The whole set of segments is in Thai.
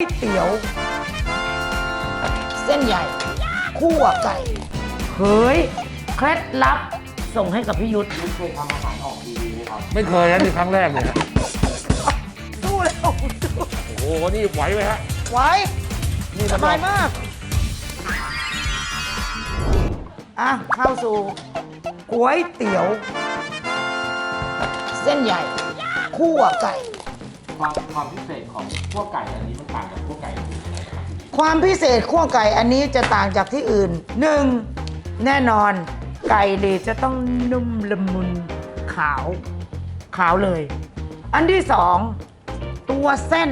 เตี๋ยว เส้นใหญ่คั่วไก่ เฮ้ย เคล็ดลับส่งให้กับพี่ยุทธเคยทำอาหารออกทีวีไหมครับ ไม่เคยนะนี่ครั้งแรกเลยนะสู้แล้วสู้โอ้โห นี่ไหวไหมฮะ ไว้นี่สมันบายมาก อะ เข้าสู่ก๋วยเตี๋ยว เส้นใหญ่คั่วไก่ ความความพิเศษของพวกไก่อันนี้มันต่างจากพวกไก่อื่นยังไงครับความพิเศษขั้วไก่อันนี้จะต่างจากที่อื่นหนึ่งแน่นอน ไก่เลยจะต้องนุ่มละมุนขาว ขาวเลย อันที่สองตัวเส้น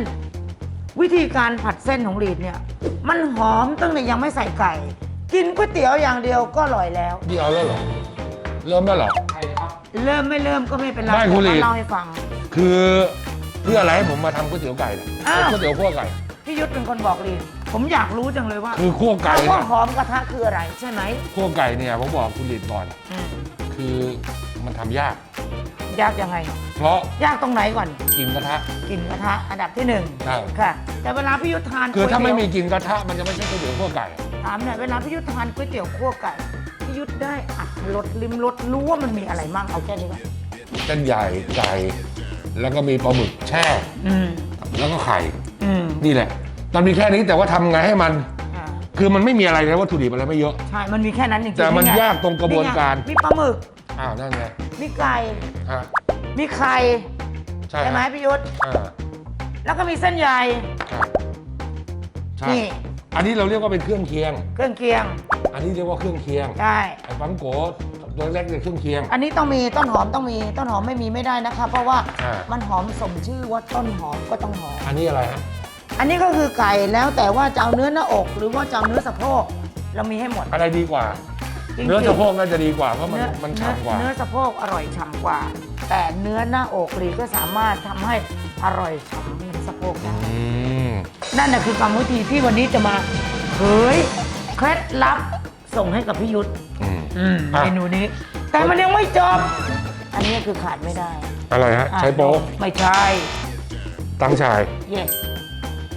วิธีการผัดเส้นของลีดเนี่ย มันหอมตั้งแต่ยังไม่ใส่ไก่ กินก๋วยเตี๋ยวอย่างเดียวก็อร่อยแล้ว นี่เอาแล้วเหรอ เริ่มแล้วเหรอใช่ครับ เริ่มไม่เริ่มก็ไม่เป็นไรไม่คุณลีด เดี๋ยวมาเล่าให้ฟัง คือ เพื่ออะไรให้ผมมาทำก๋วยเตี๋ยวไก่ล่ะอ้าว ก๋วยเตี๋ยวคั่วไก่ พี่ยุทธเป็นคนบอกลีดผมอยากรู้จังเลยว่าคือคั่วไก่คำว่าเนี่ยหอมกระทะคืออะไรใช่ไหมคั่วไก่เนี่ยผมบอกคุณลิดก่อน อืมคือมันทำยาก ยากยังไง เพราะยากตรงไหนก่อนกลินกระทะกินกระทะอันดับที่หนึ่งใช่ ค่ะ แต่เวลาพี่ยุทธทานคือถ้าไม่มีก๋วยกลินกระทะมันจะไม่ใช่ก๋วยเตี๋ยวคั่วไก่เตี๋ยวถามหน่อยเวลาพี่ยุทธทานก๋วยเตี๋ยวคั่วไก่พี่ยุทธได้อัดรสลิมรสรู้ว่ามันมีอะไรมั่งเอาแค่นี้ก่อนเส้นใหญ่ไก่ แล้วก็มีปลาหมึกแช่ อืมแล้วก็ไข่ อืมนี่แหละ มันมีแค่นี้แต่ว่าทำไงให้มัน อ่าคือมันไม่มีอะไรเลยวัตถุดิบอะไรไม่เยอะ ใช่ มันมีแค่นั้นจริงๆแต่มันไงยากตรงกระบวนการไงมีปลาหมึก อ้าวนั่นไงมีไก่ ฮะมีไข่ใช่ใช่ไหมฮะพี่ยุทธอ่าแล้วก็มีเส้นใย ครับใช่นี่ อันนี้เราเรียกว่าเป็นเครื่องเคียง เครื่องเคียง อันนี้เรียกว่าเครื่องเคียงใช่ไอ้ปังโก ตัวแรกเป็นเครื่องเคียง อันนี้ต้องมีต้นหอมต้องมีต้นหอมไม่มีไม่ได้นะคะ เพราะว่าอ่ามั มันหอมสมชื่อว่าต้นหอมก็ต้องหอม อันนี้อะไรฮะอันนี้ก็คือไก่แล้วแต่ว่าจะเอาเนื้อหน้าอกหรือว่าจะเอาเนื้อสะโพกเรามีให้หมดอะไรดีกว่า จริงๆเนื้อสะโพกน่าจะดีกว่าเพราะมันเนื้อมันฉ่ำกว่าเนื้อสะโพกอร่อยฉ่ำกว่า แต่เนื้อหน้าอกหรือก็สามารถทำให้อร่อยฉ่ำเหมือนสะโพกได้ อืม นั่นแหะคือกรรมวิธีที่วันนี้จะมาเผยเคล็ดลับส่งให้กับพี่ยุทธ อืมอืมอะ เมนูนี้ แต่มันยังไม่จบ อันนี้คือขาดไม่ได้ อะไรฮะอะใช้โป๊ะไม่ใช่ ตังชาย yes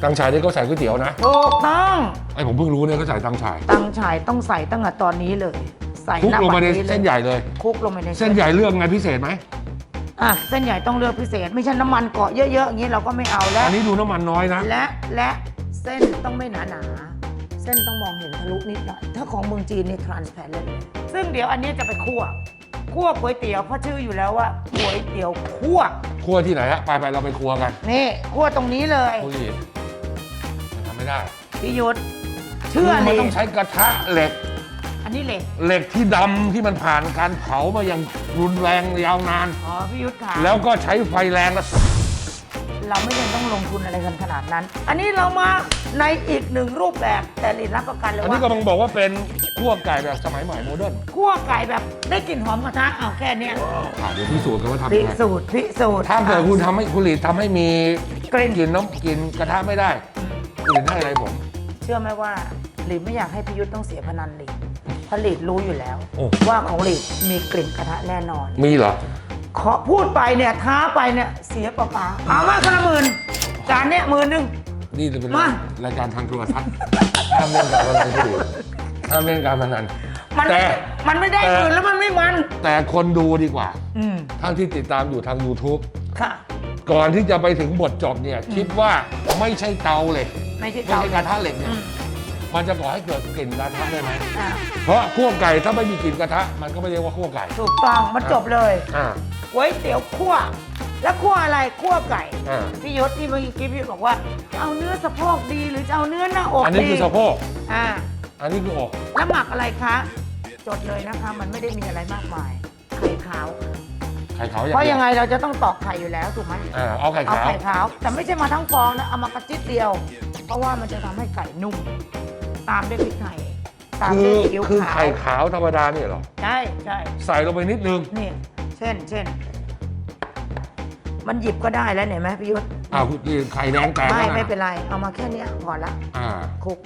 ตังชายนี่เขาใส่ก๋วยเตี๋ยวนะ ถูกต้อง ไอ้ผมเพิ่งรู้เนี่ยเขาใส่ตังชายตังฉายต้องใส่ตั้งแต่ตอนนี้เลย ใส่คลุกหน้าลงไปในบัดลยเส้นใหญ่เลย คลุกลงไปในเส้นใหญ่เลือกไงพิเศษไหม อะเส้นใหญ่ต้องเลือกพิเศษ ไม่ใช่น้ำมันเกาะเยอะๆอย่างนี้เราก็ไม่เอาแล้ว อันนี้ดูน้ำมันน้อยนะ และและเส้นต้องไม่หนาหนาๆ เส้นต้องมองเห็นทะลุนิดหน่อย ถ้าของเมืองจีนนี่ transparent เลยซึ่งเดี๋ยวอันนี้จะไปคั่วคั่วก๋วยเตี๋ยวเพราะชื่ออยู่แล้วว่าก๋วยเตี๋ยวคั่วครัวที่ไหนฮะไปไปเราไปครัวกันนี่คั่วตรงนี้เลยคุยมันทำไม่ได้พี่ยุทธเชื่อมันเลยต้องใช้กระทะเหล็ก อันนี้เหล็กเหล็กที่ดำที่มันผ่านการเผามาอย่างรุนแรงยาวนานอ๋อพี่ยุทธค่ะแล้วก็ใช้ไฟแรงแล้ว เราไม่จำต้องลงทุนอะไรกันขนาดนั้น อันนี้เรามาในอีกหนึ่งรูปแบบแต่ลินรับประกันเลยอันนี้ว่า กำลังบอกว่าเป็นคั่วไก่แบบสมัยใหม่โมเดิร์นคั่วไก่แบบได้กลิ่นหอมกระทะเอาแค่เนี้ยอะเดี๋ยวพิสูจน์กันว่าทำพิยังไงสูจน์พิสูจน์ ถ้าเกิดคุณทำให้คุณหลีดทำให้มีกลิ่น กลินน้ำกลินกระทะไม่ได้คุณหลีดให้อะไรผม เชื่อไหมว่าหลีดไม่อยากให้พิยุทธ์ต้องเสียพนันหลีดเพราะหลีดรู้อยู่แล้ว โอ้ ว่าของหลีดมีกลิ่นกระทะแน่นอน มีเหรอ ขอพูดไปเนี่ยท้าไปเนี่ยเสียเปล่าๆเอามาคนละหมื่นจานเนี่ยหมื่นหนึ่ง นี่จะเป็นมา รายการทางโทรทัศน์ห้ามเล่นการพนันคุณหลีดห้ามเล่นการพนัน มันแต่ มันไม่ได้แต่หมื่นแล้วมันไม่มัน แต่คนดูดีกว่า อืมท่านที่ติดตามอยู่ทาง YouTube ค่ะ ก่อนที่จะไปถึงบทจบเนี่ย คิดว่าไม่ใช่เตาเหล็กไม่ใช่ไม่เตาใช่กระทะเหล็กเนี่อืย มมันจะก่อให้เกิดกลิ่นกระทะได้ไหมอ่าเพราะคั่วไก่ถ้าไม่มีกลิ่นกระทะ มันก็ไม่เรียกว่าคั่วไก่ถูกต้องมันจบเลยอ่า ก๋วยเตี๋ยวคั่ว แล้วคั่วอะไรคั่วไก่อ่า พี่ยศที่เมื่อกี้พี่บอกว่าจะเอาเนื้อสะโพกดีหรือจะเอาเนื้อหน้าอกอันนี้คือดีสะโพกอ่าอันนี้คืออกแล้วหมักอะไรคะจดเลยนะคะ มันไม่ได้มีอะไรมากมายไข่ขาว ไข่ขาวอย่างเพราะเดียัวงไงเราจะต้องตอกไข่อยู่แล้วถูกไหม อ่าเอาไข่เอาขาวไข่ขาว แต่ไม่ใช่มาทั้งฟองนะ เอามากระจิตเดียว เพราะว่ามันจะทำให้ไก่นุ่ม ตามด้วยพริกไทยตามคืด้อวยซีอิ๊วคือขาไข่วขาวธรรมดาเนี่ยเหรอ ใช่ใช่ใส่ลงไปนิดนึง นี่ เช่นเช่น มันหยิบก็ได้แล้วเห็นไหมพี่ยศอ้าวนี่ไข่แดงแตกไม่แล้วนะไม่เป็นไร เอามาแค่เนี้ยพอละ อ่า คลุก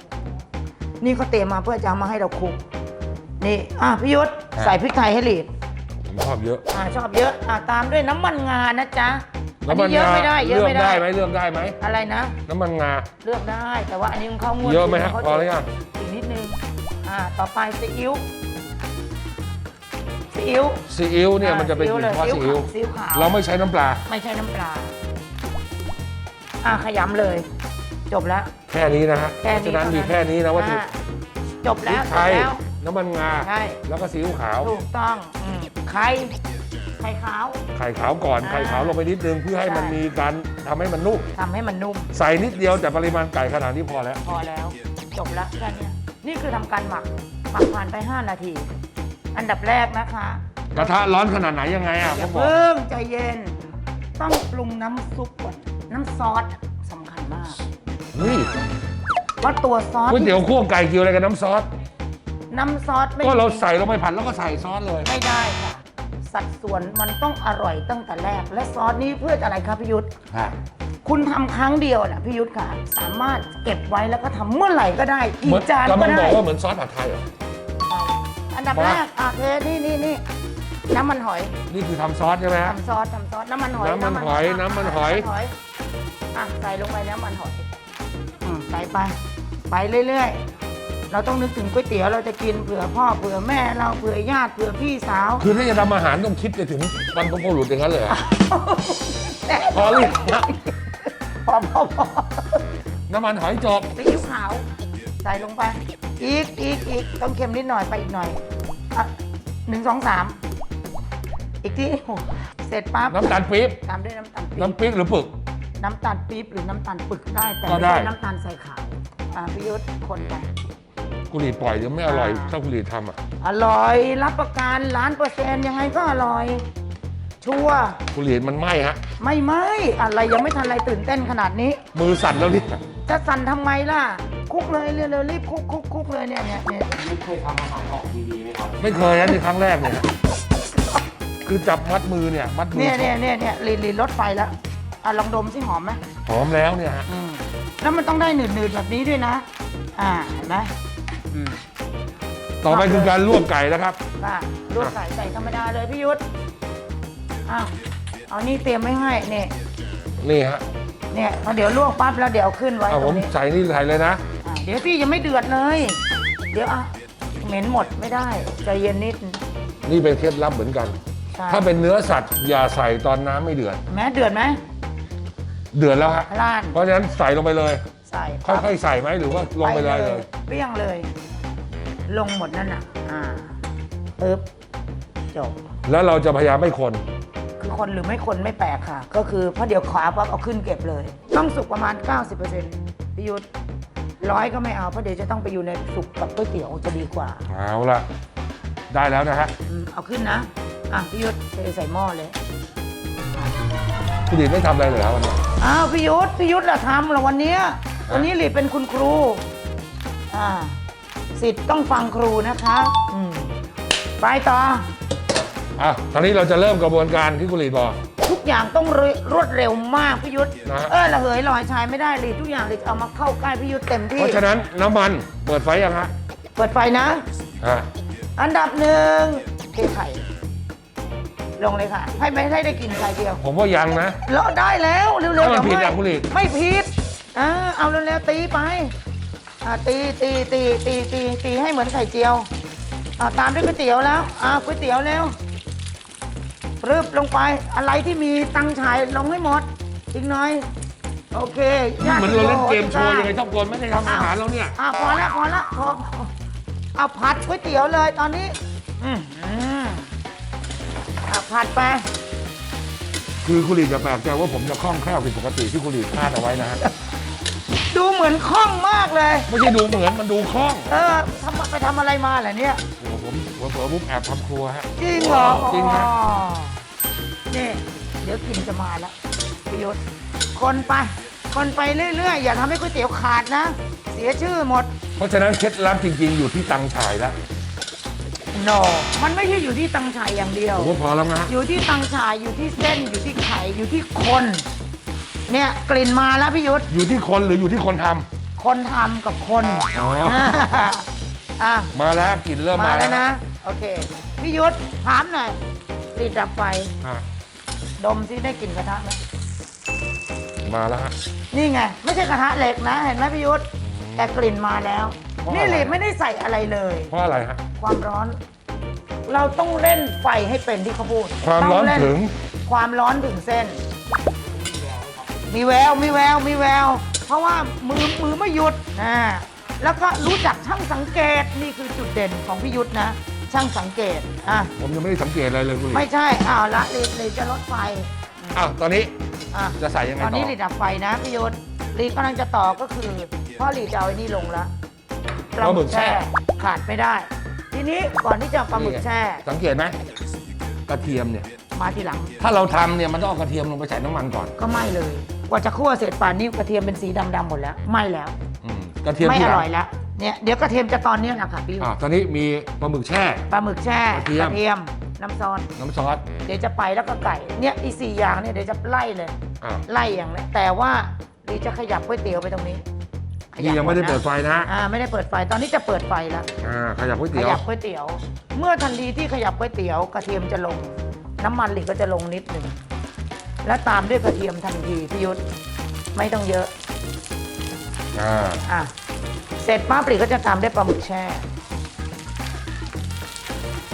นี่เขาเตรียมมาเพื่อจะเอามาให้เราคลุก นี่อะพี่ยุทธใส่พริกไทยให้หลีดผมชอบเยอะ อ่าชอบเยอะอ่าตามด้วยน้ำมันงานะจ๊ะอั นน้ำมันี้นเยอะงาไม่ได้เยอะเลือกไม่ได้ ได้ไหมเลือกได้ไหมอะไรนะ น้ำมันงา เลือกได้แต่ว่าอันนี้มันเข้างวดเยอะไหมฮะขาพอหรือยัง อีกนิดนึงอ่าต่อไปซีอิ๊วซีอิ๊ว ซีอิ๊วเนี่ยอ่ามันจะเป็นซีกอิ๊วลิ่นเฉพาะซีอิ๊วซีอิ๊วขาว เราไม่ใช้น้ำปลา ไม่ใช่น้ำปลาอ่าขยำเลย จบแล้ว แค่นี้นะฮะแค่เพนี้ราะฉะนั้นมีแค่นี้นะวัตถุอ่าจบพริแล้กวจไทบยแล้ว น้ำมันงา ใช่ แล้วก็ซีอิ๊วขาว ถูกต้องอืม ไข่ไข่ขาว ไข่ขาวก่อนอ่าไข่ขาวลงไปนิดนึงเพื่อให้มันใช่มีการทำให้มันนุ่มทำให้มันนุ่ม ใส่นิดเดียวแต่ปริมาณไก่ขนาดนี้พอแล้ว พอแล้ว จบแล้วแค่เนี้ยนี่คือทำการหมัก หมักผ่านไป 5 นาที อันดับแรกนะคะกระทะร้อนขนาดไหนยังไงอะอผย่ามบอกเพิ่งใจเย็น ต้องปรุงน้ำซุปก่อนน้ำซอสสำคัญมาก นี่เพราะตัวซอสก๋วยเตี๋ยวคั่วไก่เกี่ยวอะไรกับน้ำซอส น้ำซอสไม่ก็เราใส่ลงไปผัดแล้วก็ใส่ซอสเลย ไม่ได้ค่ะ สัดส่วนมันต้องอร่อยตั้งแต่แรก และซอสนี้เพื่ออะไรครับพี่ยุทธคุณทำครั้งเดียวนะพี่ยุทธค่ะ สามารถเก็บไว้แล้วก็ทำเมื่อไหร่ก็ได้เหมืกี่อนจานกำก็ลังบได้อกว่าเหมือนซอสผัดไทยเหรอ อันดับมาแรกอะเทนี่นี่นี่น้ำมันหอยนี่คือทำซอสใช่ไหมฮะ ทำซอสทำซอสน้ำมันหอยน้ำมันหอยน้ำมันหอย น้ำมันหอยอะใส่ลงไปน้ำมันหอยอืมใส่ไป ไปเรื่อยๆ เราต้องนึกถึงก๋วยเตี๋ยวเราจะกินเผื่อพ่อเผื่อแม่เราเผื่อญาติเผื่อพี่สาว คือถ้าจะทำอาหารต้องคิดไปถึงบรรพบุรุษอย่างนั้นเลยเหรอแต่พอหรือยังพอพอพอน้ำมันหอยจบซีอิ๊วขาวใส่ลงไป อีกอีกอีกต้องเค็มนิดหน่อยไปอีกหน่อยอะหนึ่งสองสามอีกทีโอ้เสร็จปั๊บน้ำตาลปี๊บตามด้วยน้ำตาลปี๊บน้ำปี๊บหรือปึก น้ำตาลปี๊บหรือน้ำตาลปึกได้แต่ก็ไม่ได้ ใช่น้ำตาลใส่ขาวอ่าพี่ยุทธคนไป กุหรี่ปล่อยเดี๋ยวไม่อร่อยอ่าถ้ากุหรี่ทำอะอร่อยรับประกันล้านเปอร์เซ็นต์ยังไงก็อร่อย ชัวร์กุหรี่มันไหม้ฮะ ไม่ไม่อะไรยังไม่ทันอะไรตื่นเต้นขนาดนี้ มือสั่นแล้วนี่จะสั่นทำไมล่ะ คุกเลยเร็วๆรีบคุกคุกคุกเลยเนี่ยเนี่ยเนี่ยไม่เคยทำอาหารออกทีวีไหมครับ ไม่เคยนะนี่ครั้งแรกเนี่ยนะคือจับมัดมือเนี่ยมัดมืเนี่ยเนี่ยเนี่ยเนี่ยลีนลีนรถไฟแล้วอะลองดมสิหอมไหมหอมแล้วเนี่ยฮะ อืมแล้วมันต้องได้หนืดๆแบบนี้ด้วยนะ อ่าเห็นไหม อืมต่อไปคือการลวกไก่แล้วครับ ค่ะลวกไก่ใส่ธรรมดาเลยพี่ยุทธอ้าวเอานี่เตรียมไว้ให้เนี่ยนี่ฮะเนี่ยพอเดี๋ยวลวกปั๊บแล้วเดี๋ยวขึ้นไว้เอาตผรมงนี้ใส่นี่ใส่เลยนะ อะเดี๋ยวพี่ยังไม่เดือดเลย เดี๋ยวอะเหม็นหมดไม่ได้ใจเย็นนิดนี่เป็นเคล็ดลับเหมือนกัน ใช่ถ้าเป็นเนื้อสัตว์อย่าใส่ตอนน้ำไม่เดือด แม้เดือดไหมเดือดแล้วฮะ ล้านเพราะฉะนั้นใส่ลงไปเลย ใส่ค่อยๆใส่ไหมหรือว่าลงไปเลยเลย เปรี้ยงเลย ลงหมดนั่นน่ะ อ่าปึ๊บจบ แล้วเราจะพยายามไม่คน คือคนหรือไม่คนไม่แปลกค่ะ ก็คือเพราะเดี๋ยวขวาปั๊บเอาขึ้นเก็บเลย ต้องสุกประมาณ 90%พิยุทธ์ร้อยก็ไม่เอาเพราะเดี๋ยวจะต้องไปอยู่ในสุกกับก๋วยเตี๋ยวจะดีกว่าเอาละได้แล้วนะฮะอืมเอาขึ้นนะ อะพิยุทธ์เทใส่หม้อเลยคุณดิไม่ทำอะไรเลยครับวันนี้อ้าวพิยุทธ์พิยุทธ์ละทำเหรอวันเนี้ย วันนี้หลีเป็นคุณครู อ่าสิทธิ์ต้องฟังครูนะคะอืมไปต่อ อะตอนนี้เราจะเริ่มกระบวนการที่คุณหลีบอก ทุกอย่างต้องรวดเร็วมากพิยุทธ์นะฮะ เออระเหยลอยชายไม่ได้เลยทุกอย่างเลยเอามาเข้าใกล้พิยุทธ์เต็มเพที่ราะฉะนั้นน้ำมันเปิดไฟยังฮะเปิดไฟนะอะอันดับหนึ่งเทไข่ลงเลยค่ะ ให้ไม่ให้ได้กินไข่เดียวผมว่ายังนะ แล้วได้แล้วเร็วๆถ้ามันเดี๋ยวผิดไม่อะคุณหลี ไม่ผิด อ่าเอาเร็วๆตีไปอ่าตีตีตีตีตีตีให้เหมือนไข่เจียวอ่าตามด้วยก๋วยเตี๋ยวแล้วอ่าก๋วยเตี๋ยวแล้วรึบลงไปอะไรที่มีตังฉายลงให้หมด อีกหน่อย โอเคญติเหมือนเราเล่นเกมโชว์โอ้ยังไงชอบกลไม่ได้ทำอาหารแล้วเนี่ยอ่าพอละพอละพอเอาผัดก๋วยเตี๋ยวเลยตอนนี้อืมอืมอะผัดไปคือคุณหลีจะแปลกใจว่าผมจะคล่องแคล่วผิดปกติที่คุณหลีคาดเอาไว้นะฮะ ดูเหมือนคล่องมากเลยไม่ใช่ดูเหมือนมันดูคล่องเออทำไปทำอะไรมาเหรอเนี่ยโอ้โหผมหัวเผลอปุ๊บแอบทำครัวฮะ จริงเหรอจริงฮะ อ๋อนี่เดี๋ยวกลินจะมาแล้วพิยศคนไป คนไปเรื่อย ๆ อย่าทำให้ก๋วยเตี๋ยวขาดนะ เสียชื่อหมด เพราะฉะนั้นเคล็ดลับจริง ๆ อยู่ที่ตังฉายแล้วโนมันไม่ใช่อยู่ที่ตังฉายอย่างเดียว ผมว่าพอแล้วนะฮะอยู่ที่ตังฉายอยู่ที่เส้นอยู่ที่ไข่อยู่ที่คน เนี่ยกลิ่นมาแล้วพี่ยุทธอยู่ที่คนหรืออยู่ที่คนทำคนทำกับคนอ๋ออะมาแล้วกลิ่นเริ่มมามาแล้วนะ โอเคพี่ยุทธถามหน่อยรีดดับไฟ อะดมซิได้กลิ่นกระทะไหมมาแล้วฮะ นี่ไง ไม่ใช่กระทะเหล็กนะ เห็นไหมพี่ยุทธแต่กลิ่นมาแล้ว เพราะนี่อะไร หลีไม่ได้ใส่อะไรเลย เพราะอะไรฮะ ความร้อน เราต้องเล่นไฟให้เป็นที่เขาพูดความร้อนต้เล่ถึง ความร้อนถึงเส้น มีแววมีแววมีแวว เพราะว่ามือมือไม่หยุดนะแล้วก็รู้จักช่างสังเกตนี่คือจุดเด่นของพี่ยุทธนะ ช่างสังเกตอะผมยังไม่ได้สังเกตอะไรเลยคุณหลีไม่ใช่อ้าวละลีลีจะลดไฟอ้าวตอนนี้อะจะใส่ยังไงตอนต่นี้อลีดับไฟนะพี่ยุทธลีกำลังจะต่อก็คือพ่อลีจะเอาไอ้นี่ลงแล้วขาดไม่ได้ ทีนี้ก่อนที่จะเอาปลาหมึกแช่สังเกตไหมกระเทียมเนี่ย มาทีหลัง ถ้าเราทำเนี่ยมันต้องเอากระเทียมลงไปใส่น้ำมันก่อน ก็ไหม้เลยก ว่าจะคั่วเสร็จป่านนี้กระเทียมเป็นสีดำๆหมดแล้วไหม้แล้ว อืมกระเทียมไม่ที่อหลังร่อยแล้วเนี่ยเดี๋ยวกระเทียมจะตอนเนี้ยนะคะพี่อ่าตอนนี้มีปลาหมึกแช่ ปลาหมึกแช่กระเทียม เทียมน้ำซอสน้ำซอสเดี๋ยวจะไปแล้วก็ไก่เนี่ยอีสี่อย่างเนี่ยเดี๋ยวจะไล่เลยอ่าไล่อย่างนี้แต่ว่าเดี๋ยวจะขยับก๋วยเตี๋ยวไปตรงนี้ขนี่ยังไม่ได้เปิดไฟนะอ่าไม่ได้เปิดไฟตอนนี้จะเปิดไฟแล้ว อ่าขยับก๋วยขเตี๋ยวยับก๋วยเตี๋ยว เมื่อทันทีที่ขยับก๋วยเตี๋ยวกระเทียมจะลง น้ำมันหลีกก็จะลงนิดหนึ่ง แล้วตามด้วยกระเทียมทันทีพี่ยุทธไม่ต้องเยอะ อ่าอะ เสร็จปั๊บหลีกก็จะตามด้วยปลาหมึกแช่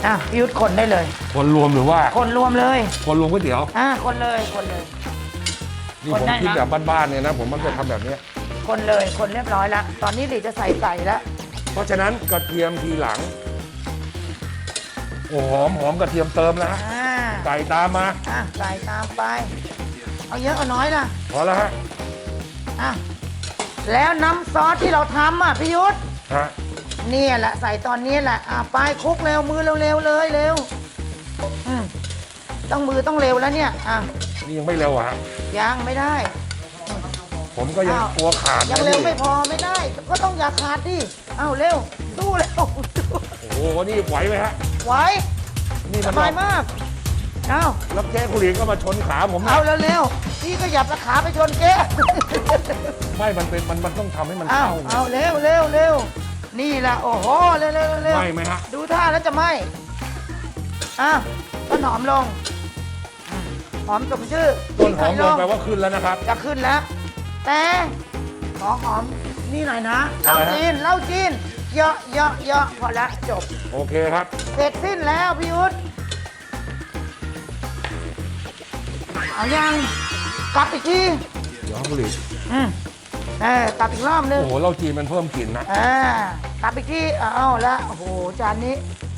อะพี่ยุทธคนได้เลย คนรวมหรือว่า คนรวมเลยคนรวมก๋วยเตี๋ยวอะคนเลยคนเลย นี่คนผมได้คิดนะแบบบ้านๆเนี่ยนะ ผมมันจะทำแบบเนี้ยคนเลยคนเรียบร้อยแล้วตอนนี้หลีจะใส่ไก่แล้วเพราะฉะนั้นกระเทียมทีหลังโอ้หอมหอมกระเทียมเติมนะฮะอ่า ไก่ตามมา อะใส่ตามไป เอาเยอะเอาน้อยล่ะ พอแล้วฮะอะ แล้วน้ำซอสที่เราทำอะพี่ยุทธฮะเนี่ยแหละใส่ตอนนี้แหละ อะไปคลุกเร็วมือเร็วๆเลยเร็วอืมต้องมือต้องเร็วแล้วเนี่ย อะนี่ยังไม่เร็วอะฮะยังไม่ได้ ผมก็ยังอ้าว กลัวขาดยังนะเร็วพี่ไม่พอไม่ได้ ก็ต้องอย่าขาดดิเอาเร็วสู้เร็วโอ้โหนี่ไหวไหมฮะไหวนี่สมันบายมาก เอาแล้วเจ๊กุหลีก็มาชนขาผมนะเอาเร็วๆพี่ก็หยับราขาไปชนแกไม่มันเป็นมันมันต้องทำให้มันเอาเข้าไง เอาเร็วเร็วเร็วนี่แหละโอ้โหเร็วเร็วเร็วไหวไหมฮะ ดูท่าแล้วจะไหมอะต้นหอมลงอืมหอมสมชื่อต้นหอมพริกไทยลงแปลว่าขึ้นแล้วนะครับ จะขึ้นแล้ว แต่ขอหอมนี่หน่อยนะเหอะล้าไรฮะ จีนเหล้าจีนเยอะเยอะเยอะพอละจบ โอเคครับ เสร็จสิ้นแล้วพี่ยุทธ เอายังกลับอีกทีเดี๋ยวกุหลีอืมเออกลับอีกรอบนึง โอ้โหเราจีนมันเพิ่มกลิ่นนะ อ่ากลับอีกทีเอาละโอ้โห จานนี้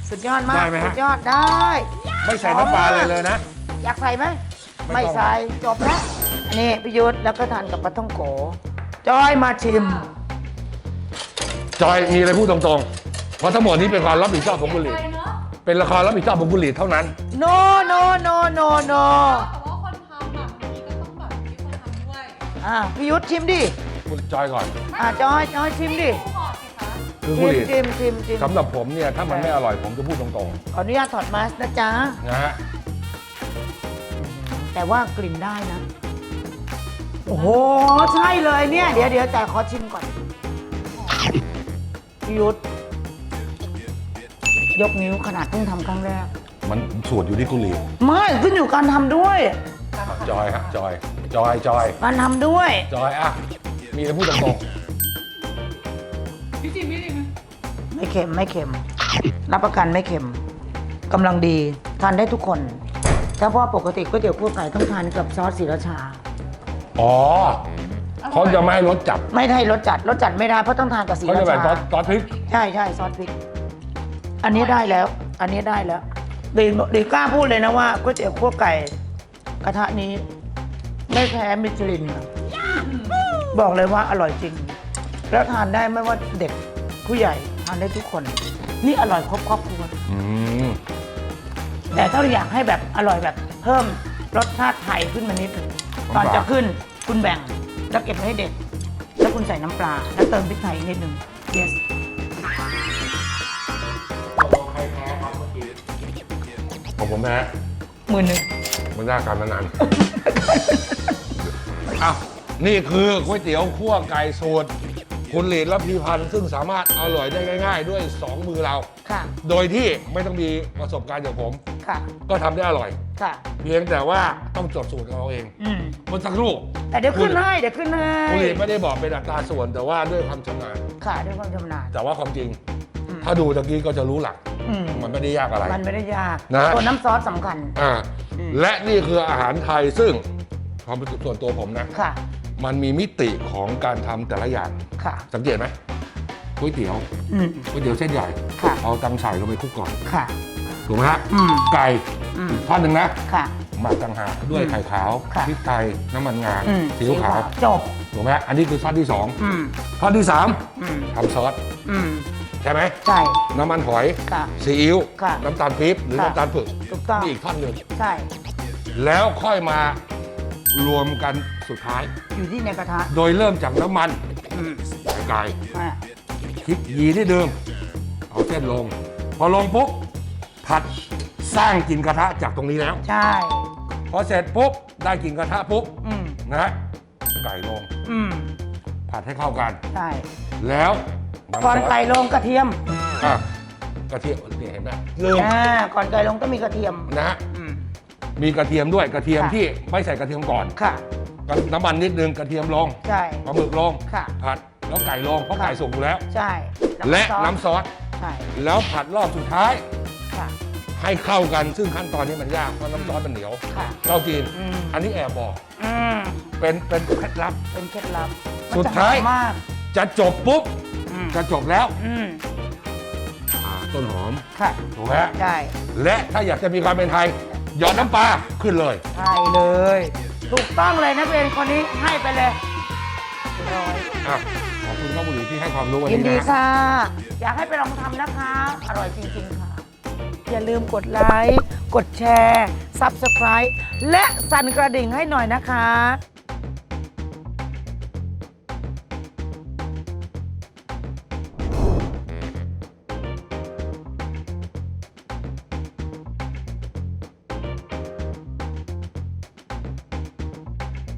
สุดยอดมากได้ไหมฮะ สุดยอดได้ ไม่ใส่น้ำปลาเลยเลยนะ อยากใส่ไหมไม่ไม่ต้อง ใส่จบแล้วอันนี้พี่ยุทธแล้วก็ทานกับปลาท่องโกจอยมาชิม จอยมีอะไรพูดตรงๆ เพราะทั้งหมดนี้เป็นความรับผิดชอบของกุหลีใจเนอะเป็นละครรับผิดชอบของกุหลีเท่านั้นโนโนโอ่าพี่ยุทธชิมดิคุณจอยก่อนอ่าจอยจอยชิมดิผู้ขอสิคะคือชิกุมหลีชิมชิมชิมสำหรับผมเนี่ยถ้ามันไม่อร่อยผมจะพูดตรงขออนุญาตถอดมาสก์นะจ๊ะ ๆนะฮะแต่ว่ากลิ่นได้นะ โอ้โห ใช่เลยเนี่ย เดี๋ยวเดี๋ยวแต่ขอชิมก่อนพี่ยุทธยกนิ้วขนาดเพิ่งทำครั้งแรก มันสูตรอยู่ที่กุหลีไม่ขึ้นอยู่การทำด้วย จอยฮะจอย จอยจอยการทำด้วย จอยอะ มีอะไรพูดตรงพี่จิมพี่จิมไม่เค็มไม่เค็ม รับประกันไม่เค็มกำลังดีทานได้ทุกคนถ้าเพราะปกติก๋วยเตี๋ยวคั่วไก่ต้องทานกับซอสสีราชา ๆอ๋อเขาจะไม่ให้รสจัดไม่ได้รสจัดรสจัดไม่ได้เพราะต้องทานกับสีเขาราจะแบบชาซอสซอสพริกใช่ใช่ซอสพริก อันนี้ได้แล้ว อันนี้ได้แล้วดีดีกล้าพูดเลยนะว่าก๋วยเตี๋ยวคั่วไก่กระทะนี้ ไม่แพ้มิชลินนะบอกเลยว่าอร่อยจริง แล้วทานได้ไม่ว่าเด็กผู้ใหญ่ทานได้ทุกคน นี่อร่อยครบครอบครัวอืมแต่ถ้าอยากให้แบบอร่อยแบบเพิ่มรสชาติไทยขึ้นมานิดหนึ่งตอนจะขึ้นคุณแบ่งแล้วเก็บไว้ให้เด็ก แล้วคุณใส่น้ำปลา แล้วเติมพริกไทยอีกนิดหนึ่ง yes ตกลงใครแพ้ครับเมื่อกี้ของผมนะมือหนึ่ง มันยากการนานๆอ้าว นี่คือก๋วยเตี๋ยวคั่วไก่สูตร คุณหลีดและพีพันธ์ซึ่งสามารถอร่อยได้ง่าย ๆ ด้วย 2 มือเรา ค่ะ โดยที่ไม่ต้องมีประสบการณ์อย่างผม ค่ะ ก็ทำได้อร่อย ค่ะ เพียงแต่ว่าต้องจดสูตรของเราเองอืมเมื่อสักครู่แต่เดี๋ยวขึ้นให้ เดี๋ยวขึ้นให้คุณลีไม่ได้บอกเป็นอัตราส่วนแต่ว่าด้วยความชำนาญ ค่ะด้วยความชำนาญแต่ว่าความจริง อืมถ้าดูตะกี้ก็จะรู้หลัก อืมมันไม่ได้ยากอะไร มันไม่ได้ยาก นะ ตัวน้ำซอสสำคัญ อ่าอืม และนี่คืออาหารไทยซึ่งความเป็นส่วนตัวผมนะ ค่ะ มันมีมิติของการทำแต่ละอย่าง ค่ะ สังเกตไหมก๋วยเตี๋ยวอืม ก๋วยเตี๋ยวเส้นใหญ่ค่ะ เอาตังใส่ลงไปคลุกก่อนค่ะ ถูกไหมฮะอืม ไก่อืมอีกท่อนหนึ่งนะ ค่ะ หมักต่างหากด้วยอืมไข่ขาวค่ะ พริกไทยน้ำมันงาอืมซีอิ๊วขาวจบ ถูกไหมฮะอันนี้คือท่อนที่สองอืม ท่อนที่สามอืม ทำซอสอืม ใช่ไหมใช่ น้ำมันหอยค่ะซีอิ๊วค่ะน้ำตาลปี๊บหรือค่ะน้ำตาลผึกถูกต้อง นี่อีกท่อนหนึ่งใช่ แล้วค่อยมารวมกันสุดท้าย อยู่ที่ในกระทะโดยเริ่มจากน้ำมันอืมไก่อ่าพริกยีที่เดิม เอาเส้นลง พอลงปุ๊บผัดสร้างกลินกระทะจากตรงนี้แล้ว ใช่ พอเสร็จปุ๊บได้กลินกระทะปุ๊บอืมนะฮะไก่ลงอืมผัดให้เข้ากัน ใช่ แล้วำซส ก่อนไก่ลงกระเทียมอะกระเทียมเนี่ยเห็นไหมลืมอ่าก่อนไก่ลงต้องมีกระเทียมนะฮะอืม มีกระเทียมด้วยกระเทียมค่ะ ที่ไม่ใส่กระเทียมก่อนค่ะน้ำมันนิดนึงกระเทียมลงใช่ ปลาหมึกลงค่ะ ผัดแล้วไก่ลงเพราะค่ะไก่สุกอยู่แล้ว ใช่และซอสน้ำซอสใช่แล้วผัดรอบสุดท้าย ค่ะ ให้เข้ากันซึ่งขั้นตอนนี้มันยากเพราะน้ำซอสมันเหนียวค่ะเจ้าจีนอืม อันนี้แอบบอกอืมเป็นเป็นเคล็ดลับ เป็นเคล็ดลับสุดท้ายมันจะหอมมากจะจบปุ๊บอืม จะจบแล้วอืมอ่าต้นหอม ค่ะถูกไหมฮะใช่และถ้าอยากจะมีความเป็นไทยหยอดน้ำปลาขึ้นเลย ใช่เลย ถูกต้องเลยนักเรียนคนนี้ให้ไปเลยร้อยอะขอบคุณข้าวบุหรี่ที่ให้ความรู้วันยินนี้ดีนะฮะค่ะ อยากให้ไปลองทำนะคะ อร่อยจริงๆค่ะ อย่าลืมกดไลค์ กดแชร์ Subscribe และสั่นกระดิ่งให้หน่อยนะคะ